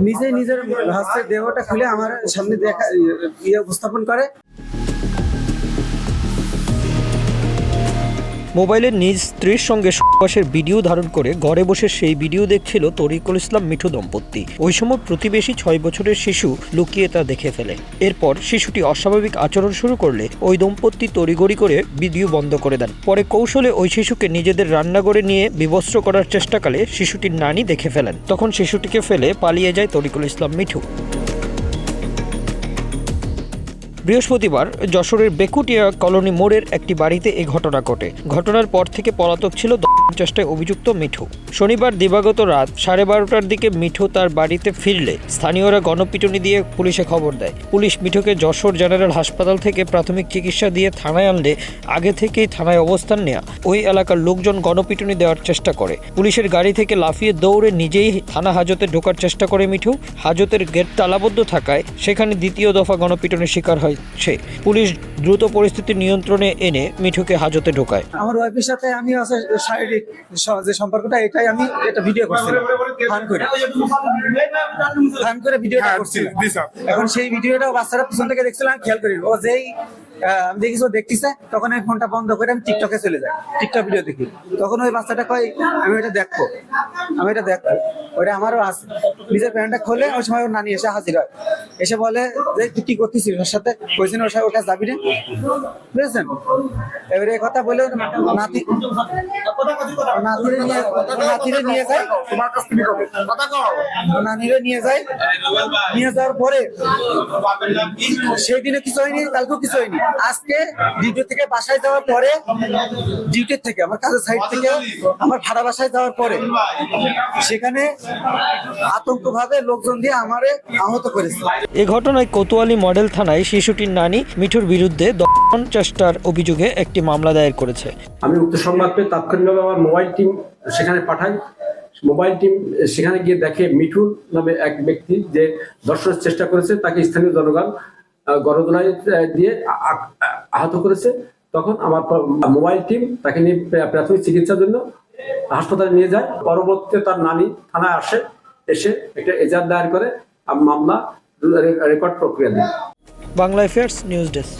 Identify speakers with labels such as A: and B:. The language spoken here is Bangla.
A: নিজে নিজের হচ্ছে দেহটা খুলে আমার সামনে দেখা ইয়ে উপস্থাপন করে।
B: মোবাইলে নিজ স্ত্রীর সঙ্গে সহবাসের ভিডিও ধারণ করে ঘরে বসে সেই ভিডিও দেখছিল তরিকুল ইসলাম মিঠু দম্পতি। ওই সময় প্রতিবেশী ছয় বছরের শিশু লুকিয়ে তা দেখে ফেলে। এরপর শিশুটি অস্বাভাবিক আচরণ শুরু করলে ওই দম্পতি তড়িগড়ি করে ভিডিও বন্ধ করে দেন। পরে কৌশলে ওই শিশুকে নিজেদের রান্নাঘরে নিয়ে বিবস্ত্র করার চেষ্টাকালে শিশুটির নানি দেখে ফেলেন। তখন শিশুটিকে ফেলে পালিয়ে যায় তরিকুল ইসলাম মিঠু। বৃহস্পতিবার যশোরের বেকুটিয়া কলোনি মোড়ের একটি বাড়িতে এই ঘটনা ঘটে। ঘটনার পর থেকে পলাতক ছিল চেষ্টায় অভিযুক্ত মিঠু। শনিবার দিবাগত রাত সাড়ে বারোটার দিকে মিঠু তার বাড়িতে ফিরলে স্থানীয়রা গণপিটুনি দিয়ে পুলিশে খবর দেয়। পুলিশ মিঠুকে যশোর জেনারেল হাসপাতাল থেকে প্রাথমিক চিকিৎসা দিয়ে থানায় আনলে আগে থেকেই থানায় অবস্থান নেয়া। ওই এলাকার লোকজন গণপিটুনি দেওয়ার চেষ্টা করে। পুলিশের গাড়ি থেকে লাফিয়ে দৌড়ে নিজেই থানা হাজতে ঢোকার চেষ্টা করে মিঠু। হাজতের গেট তালাবদ্ধ থাকায় সেখানে দ্বিতীয় দফা গণপিটুনির শিকার হয়েছে পুলিশ দ্রুত পরিস্থিতি নিয়ন্ত্রণে এনে মিঠুকে হাজতে ঢোকায়।
A: আমার ওয়াইফের সাথে আমি আছে যে সম্পর্কটা এটাই আমি এটা ভিডিও করছিলাম। ফান করে। ফান করে ভিডিওটা
C: হ্যাঁ,
A: করছিলাম। এখন সেই ভিডিওটা বাচ্চারা পিছন থেকে দেখছিলাম খেয়াল করি ও যেই আমি দেখিস ও দেখতেছে তখন আমি ফোনটা বন্ধ করে আমি টিকটকে চলে যাই। টিকটক ভিডিও দেখি। তখন ওই বাচ্চাটা কয় আমি এটা দেখব। আমি এটা দেখব। ওটা আমারও আছে। নিজের প্যান্টটা খোলে ওই সময় ওর নানি এসে হাজির হয়। এসে বলে যে তুই কি করতেছিস ওর সাথে? কইছেন ওর সাথে ওর কাছে যাবি না। বুঝেছেন? এবারে কথা বলে নাতি নাতিরে নিয়ে নাতিরে নিয়ে যায়
C: তোমার কাছ থেকে কথা কও।
A: নানিরে নিয়ে যায় নিয়ে যাওয়ার পরে সেই দিনে কিছু হয়নি কালকেও কিছু হয়নি। আজকে ডিউটি থেকে বাসায় যাওয়ার পরে ডিউটির থেকে আমার কাজের সাইড থেকে আমার ভাড়া বাসায় যাওয়ার পরে সেখানে আতঙ্ক ভাবে লোকজন দিয়ে আমারে আহত করেছে।
B: এ ঘটনায় কোতোয়ালি মডেল থানায় শিশুটির নানি মিঠুর বিরুদ্ধে দমন চেষ্টার অভিযোগে একটি মামলা দায়ের করেছে।
D: আমি উক্ত সংবাদ পেয়ে তাৎক্ষণিকভাবে আমার মোবাইল টিম সেখানে পাঠাই। মোবাইল টিম সেখানে গিয়ে দেখে মিঠুর নামে এক ব্যক্তি যে ধর্ষণের চেষ্টা করেছে তাকে স্থানীয় জনগণ আহ, গণদোলায় দিয়ে আহত করেছে। তখন আমার মোবাইল টিম তাকে নিয়ে প্রাথমিক চিকিৎসার জন্য হাসপাতালে নিয়ে যায়। পরবর্তীতে তার নানি থানায় আসে এসে একটা এজার দায়ের করে মামলা রেকর্ড প্রক্রিয়া দেয়।
B: Bangla affairs news desk.